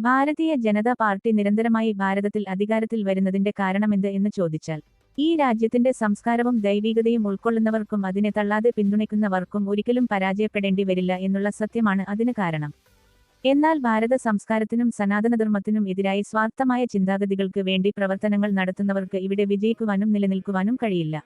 Bharatiya Janata party നിരന്തരമായി ഭാരതത്തിൽ അധികാരത്തിൽ വരുന്നതിന്റെ കാരണമെന്ത് എന്ന് ചോദിച്ചാൽ ഈ രാജ്യത്തിന്റെ സംസ്കാരവും ദൈവികതയും ഉൾക്കൊള്ളുന്നവർക്കും അതിനെ തള്ളാതെ പിന്തുണയ്ക്കുന്നവർക്കും ഒരിക്കലും പരാജയപ്പെടേണ്ടി വരില്ല എന്നുള്ള സത്യമാണ് അതിന് കാരണം. എന്നാൽ ഭാരത സംസ്കാരത്തിനും സനാതനധർമ്മത്തിനും എതിരായി സ്വാർത്ഥമായ ചിന്താഗതികൾക്ക് വേണ്ടി പ്രവർത്തനങ്ങൾ നടത്തുന്നവർക്ക് ഇവിടെ വിജയിക്കുവാനും നിലനിൽക്കുവാനും കഴിയില്ല.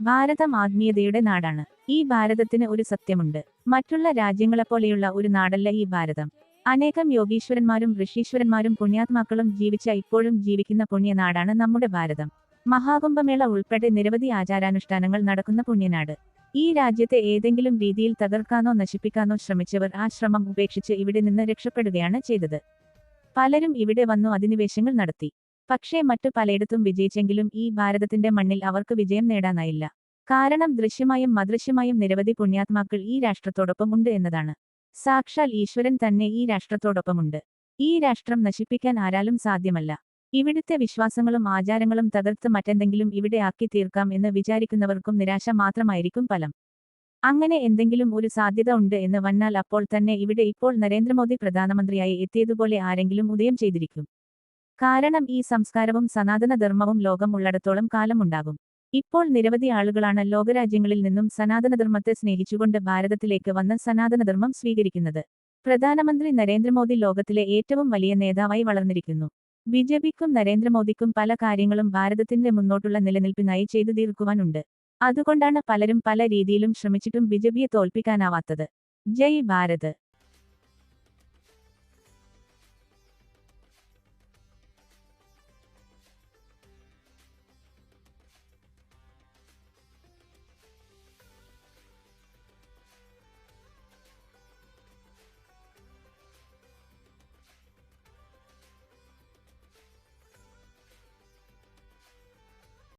ഭാരതം ആത്മീയതയുടെ നാടാണ്. ഈ ഭാരതത്തിന് ഒരു സത്യമുണ്ട്. മറ്റുള്ള രാജ്യങ്ങളെപ്പോലെയുള്ള ഒരു നാടല്ല ഈ ഭാരതം. അനേകം യോഗീശ്വരന്മാരും ഋഷീശ്വരന്മാരും പുണ്യാത്മാക്കളും ജീവിച്ച ഇപ്പോഴും ജീവിക്കുന്ന പുണ്യനാടാണ് നമ്മുടെ ഭാരതം. മഹാകുംഭമേള ഉൾപ്പെടെ നിരവധി ആചാരാനുഷ്ഠാനങ്ങൾ നടക്കുന്ന പുണ്യനാട്. ഈ രാജ്യത്തെ ഏതെങ്കിലും രീതിയിൽ തകർക്കാനോ നശിപ്പിക്കാനോ ശ്രമിച്ചവർ ആ ശ്രമം ഉപേക്ഷിച്ച് ഇവിടെ നിന്ന് രക്ഷപ്പെടുകയാണ് ചെയ്തത്. പലരും ഇവിടെ വന്നു അധിനിവേശങ്ങൾ നടത്തി. പക്ഷേ മറ്റു പലയിടത്തും വിജയിച്ചെങ്കിലും ഈ ഭാരതത്തിന്റെ മണ്ണിൽ അവർക്ക് വിജയം നേടാനായില്ല. കാരണം ദൃശ്യമായും അദൃശ്യമായും നിരവധി പുണ്യാത്മാക്കൾ ഈ രാഷ്ട്രത്തോടൊപ്പം ഉണ്ട് എന്നതാണ്. സാക്ഷാൽ ഈശ്വരൻ തന്നെ ഈ രാഷ്ട്രത്തോടൊപ്പമുണ്ട്. ഈ രാഷ്ട്രം നശിപ്പിക്കാൻ ആരാലും സാധ്യമല്ല. ഇവിടുത്തെ വിശ്വാസങ്ങളും ആചാരങ്ങളും തകർത്ത് മറ്റെന്തെങ്കിലും ഇവിടെ ആക്കി തീർക്കാം എന്ന് വിചാരിക്കുന്നവർക്കും നിരാശ മാത്രമായിരിക്കും ഫലം. അങ്ങനെ എന്തെങ്കിലും ഒരു സാധ്യത ഉണ്ട് എന്ന് വന്നാൽ അപ്പോൾ തന്നെ ഇവിടെ ഇപ്പോൾ നരേന്ദ്രമോദി പ്രധാനമന്ത്രിയായി എത്തിയതുപോലെ ആരെങ്കിലും ഉദയം ചെയ്തിരിക്കും. കാരണം ഈ സംസ്കാരവും സനാതനധർമ്മവും ലോകം ഉള്ളിടത്തോളം കാലമുണ്ടാകും. ഇപ്പോൾ നിരവധി ആളുകളാണ് ലോകരാജ്യങ്ങളിൽ നിന്നും സനാതനധർമ്മത്തെ സ്നേഹിച്ചുകൊണ്ട് ഭാരതത്തിലേക്ക് വന്ന് സനാതനധർമ്മം സ്വീകരിക്കുന്നത്. പ്രധാനമന്ത്രി നരേന്ദ്രമോദി ലോകത്തിലെ ഏറ്റവും വലിയ നേതാവായി വളർന്നിരിക്കുന്നു. ബിജെപിക്കും നരേന്ദ്രമോദിക്കും പല കാര്യങ്ങളും ഭാരതത്തിന്റെ മുന്നോട്ടുള്ള നിലനിൽപ്പിനായി ചെയ്തു തീർക്കുവാനുണ്ട്. അതുകൊണ്ടാണ് പലരും പല രീതിയിലും ശ്രമിച്ചിട്ടും ബിജെപിയെ തോൽപ്പിക്കാനാവാത്തത്. ജയ് ഭാരത്.